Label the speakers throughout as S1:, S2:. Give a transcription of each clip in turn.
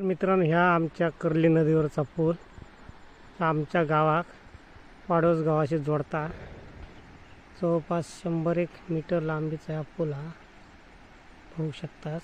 S1: मित्रांनो ह्या आमच्या कर्ली नदीवरचा पूल आमच्या गावाक पाडोस गावाशी जोडता. जवळपास शंभर एक मीटर लांबीचा हा पूल हा होऊ शकतास.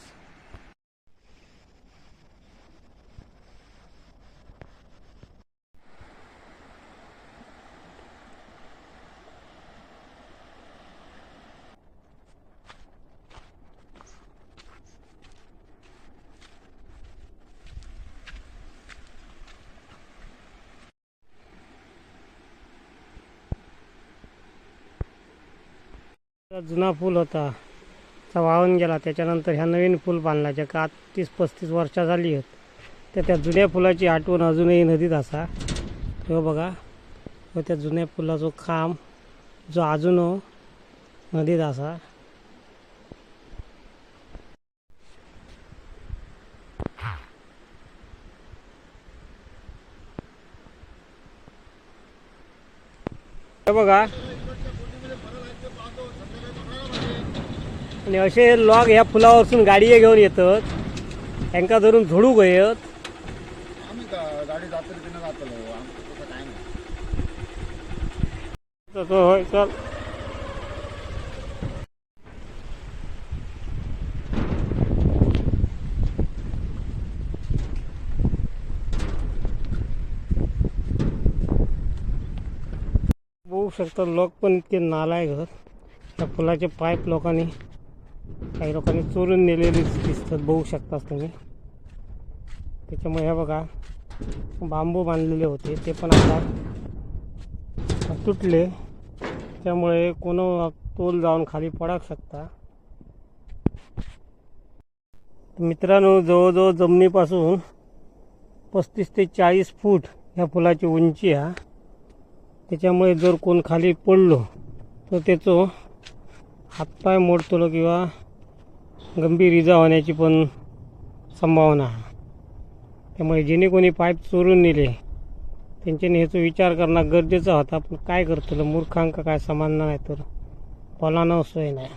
S1: जुना पूल होता तो वाहून गेला. त्याच्यानंतर ह्या नवीन पूल बांधला ज्या का तीस पस्तीस वर्षा झाली आहेत. तर त्या जुन्या पुलाची आठवण अजूनही नदीत असा. तो बघा व त्या जुन्या पुलाचो खांब जो अजून हो नदीत असा. बघा आणि असे लॉग ह्या पुलावरसून गाडये घेऊन येतात. त्यांका धरून झोडू गयत. होय चल. बघू शकता लोक पण इतके नालायक आहेत. त्या पुलाचे पाईप लोकांनी काही लोकांनी चोरून नेलेले दिसतात बघू शकताच तुम्ही. त्याच्यामुळे हे बघा बांबू बांधलेले होते ते पण आता तुटले. त्यामुळे कोण तोल जाऊन खाली पडाक शकता. मित्रांनो जवळजवळ जमिनीपासून पस्तीस ते चाळीस फूट ह्या फुलाची उंची आहे त्याच्यामुळे जर कोण खाली पडलो तर त्याचं हातपाय मोडतो किंवा गंभीर इजा होण्याची पण संभावना. त्यामुळे जेणे कोणी पाईप चोरून नेले त्यांच्यानी ह्याचा विचार करणं गरजेचं होता. पण काय करतलं? मूर्खांक काय समान नाही तर फलानं सोय नाही.